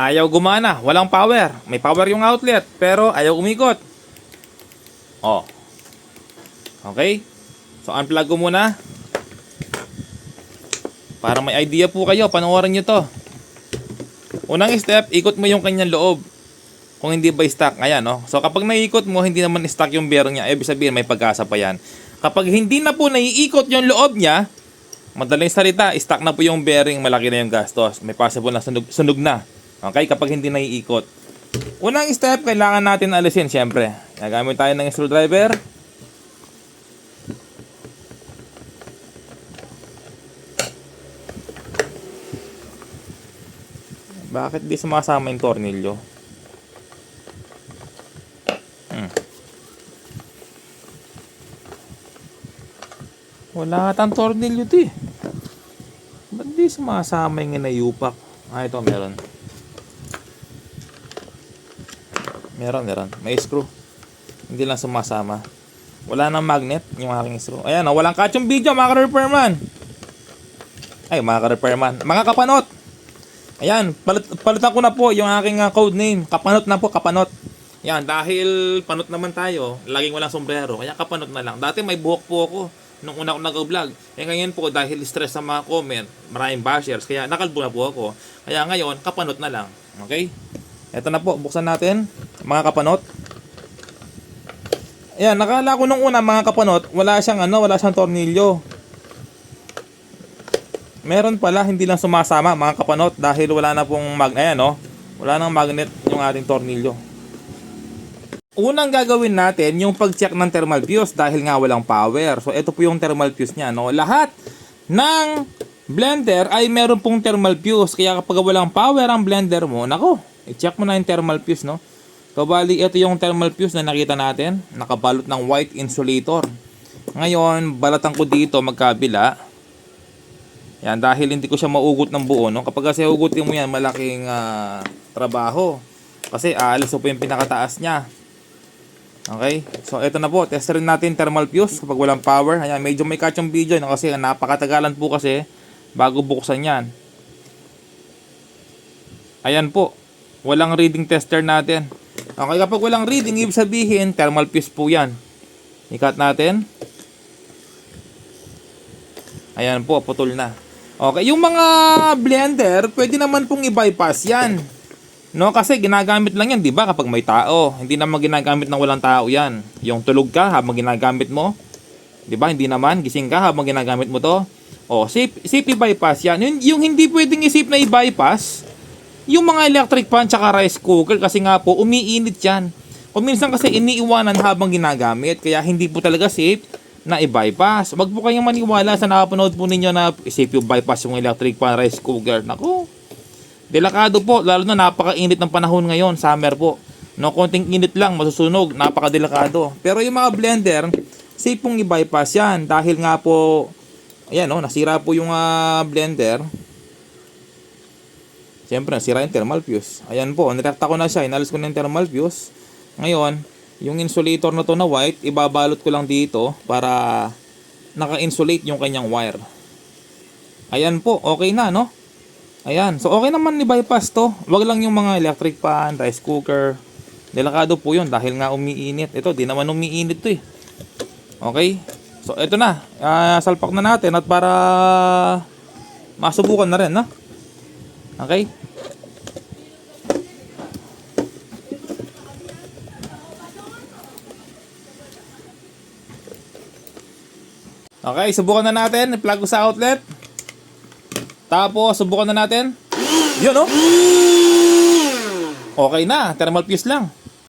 Ayaw gumana, walang power. May power yung outlet, pero ayaw umikot. Oh. Okay? So, unplug ko muna. Para may idea po kayo, panoorin nyo to. Unang step, ikot mo yung kanyang loob. Kung hindi ba stuck, ayan no. So kapag naiikot mo, hindi naman stuck yung bearing niya. Ibig sabihin, may pag-asa pa yan. Kapag hindi na po naiikot yung loob niya, madaling salita, stuck na po yung bearing, malaki na yung gastos. May possible na sunog, sunog na. Okay, kapag hindi naiikot. Unang step, kailangan natin alisin, syempre. Gagamit tayo ng screwdriver. Bakit di sumasama yung tornilyo? Hmm. Wala atang tornilyo to eh. Ba't di sumasama yung inayupak? Ah, ito meron. Meron, meron. May screw. Hindi lang sumasama. Wala nang magnet yung aking screw. Ayan, oh, walang kachong video mga ka-repairman. Ay, mga ka-repairman. Mga kapanot. Ayan, palit, palitan ko na po yung aking uh, code name. Kapanot na po, kapanot. Yan, dahil panot naman tayo, laging walang sombrero, kaya kapanot na lang. Dati may buhok po ako nung una ko nag-vlog. Eh ngayon po, dahil stress sa mga comment, maraming bashers, kaya nakalbo na po ako. Kaya ngayon, kapanot na lang. Okay? Ito na po, buksan natin, mga kapanot. Ayan, nakala ko nung una, mga kapanot, wala siyang ano, wala siyang tornilyo. Meron pala, hindi lang sumasama mga kapanot dahil wala na pong mag... Ayan, no? Wala nang magnet yung ating tornilyo. Unang gagawin natin yung pag-check ng thermal fuse dahil nga walang power. So, ito po yung thermal fuse niya, no? Lahat ng blender ay meron pong thermal fuse. Kaya kapag walang power ang blender mo, nako, i-check mo na yung thermal fuse, no? So, bali, ito yung thermal fuse na nakita natin. Nakabalot ng white insulator. Ngayon, balatan ko dito magkabila. Yan, dahil hindi ko siya maugot ng buo, no? Kapag kasi hugutin mo yan, malaking ah, trabaho. Kasi aalis po yung pinakataas niya. Okay? So, ito na po. Test rin natin thermal fuse kapag walang power. Ayan, medyo may catch yung video, no? Kasi napakatagalan po kasi bago buksan yan. Ayan po. Walang reading tester natin. Okay, kapag walang reading, ibig sabihin, thermal fuse po yan. Ikat natin. Ayan po, putol na. Okay, yung mga blender, pwede naman pong i-bypass yan. No, kasi ginagamit lang yan, 'di ba, kapag may tao. Hindi naman ginagamit ng walang tao 'yan. Yung tulog ka habang ginagamit mo, 'di ba? Hindi naman gising ka habang ginagamit mo 'to. Oh, safe safe i-bypass 'yan. Yung, yung hindi pwedeng i-safe na i-bypass, yung mga electric fan tsaka rice cooker kasi nga po umiinit 'yan. Kung minsan kasi iniiwanan habang ginagamit, kaya hindi po talaga safe na i-bypass. Wag po kayong maniwala sa nakapanood po ninyo na safe yung bypass yung electric fan rice cooker. Nako, Delikado po, lalo na napakainit ng panahon ngayon, summer po. No, konting init lang, masusunog, napakadelikado. Pero yung mga blender, safe pong i-bypass yan. Dahil nga po, ayan no, nasira po yung ah, blender. Siyempre, nasira yung thermal fuse. Ayan po, nirekta ko na siya, inalis ko na yung thermal fuse. Ngayon, yung insulator na to na white, ibabalot ko lang dito para naka-insulate yung kanyang wire. Ayan po, okay na, no? Ayan. So, okay naman i-bypass to. Wag lang yung mga electric pan, rice cooker. Delikado po yun dahil nga umiinit. Ito, di naman umiinit to eh. Okay? So, ito na. Ah, salpak na natin at para masubukan na rin, no? Okay? Okay, subukan na natin. I-plug sa outlet. Tapos, subukan na natin. Yun, oh. Okay na. Thermal fuse lang.